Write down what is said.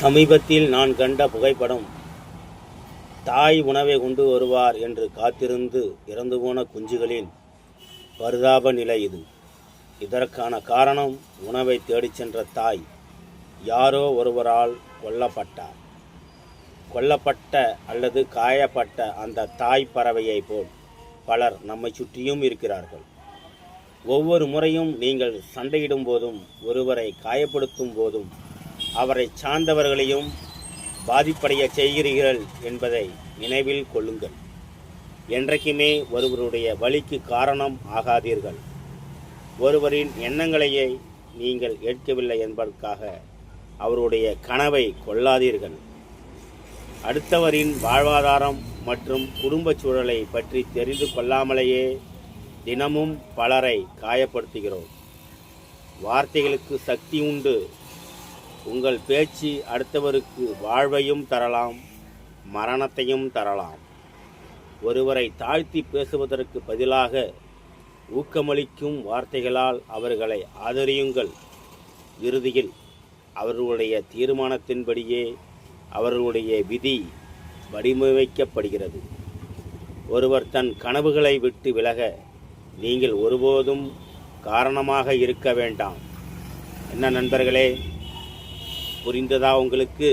சமீபத்தில் நான் கண்ட புகைப்படம் தாய் உணவை கொண்டு வருவார் என்று காத்திருந்து இறந்து போன குஞ்சுகளின் பரிதாப நிலை இது. இதற்கான காரணம் உணவை தேடிச் சென்ற தாய் யாரோ ஒருவரால் கொல்லப்பட்டார். கொல்லப்பட்ட அல்லது காயப்பட்ட அந்த தாய் பறவையை போல் பலர் நம்மை சுற்றியும் இருக்கிறார்கள். ஒவ்வொரு முறையும் நீங்கள் சண்டையிடும் போதும் ஒருவரை காயப்படுத்தும் போதும் அவரை சார்ந்தவர்களையும் பாதிப்படைய செய்கிறீர்கள் என்பதை நினைவில் கொள்ளுங்கள். என்றைக்குமே ஒருவருடைய வழிக்கு காரணம் ஆகாதீர்கள். ஒருவரின் எண்ணங்களையே நீங்கள் ஏற்கவில்லை என்பதற்காக அவருடைய கனவை கொள்ளாதீர்கள். அடுத்தவரின் வாழ்வாதாரம் மற்றும் குடும்பச் சூழலை பற்றி தெரிந்து கொள்ளாமலேயே தினமும் பலரை காயப்படுத்துகிறோம். வார்த்தைகளுக்கு சக்தி உண்டு. உங்கள் பேச்சு அடுத்தவருக்கு வாழ்வையும் தரலாம் மரணத்தையும் தரலாம். ஒருவரை தாழ்த்தி பேசுவதற்கு பதிலாக ஊக்கமளிக்கும் வார்த்தைகளால் அவர்களை ஆதரியுங்கள். இறுதியில் அவர்களுடைய தீர்மானத்தின்படியே அவர்களுடைய விதி வடிவமைக்கப்படுகிறது. ஒருவர் தன் கனவுகளை விட்டு விலக நீங்கள் ஒருபோதும் காரணமாக இருக்க வேண்டாம். என்ன நண்பர்களே புரிந்ததா உங்களுக்கு?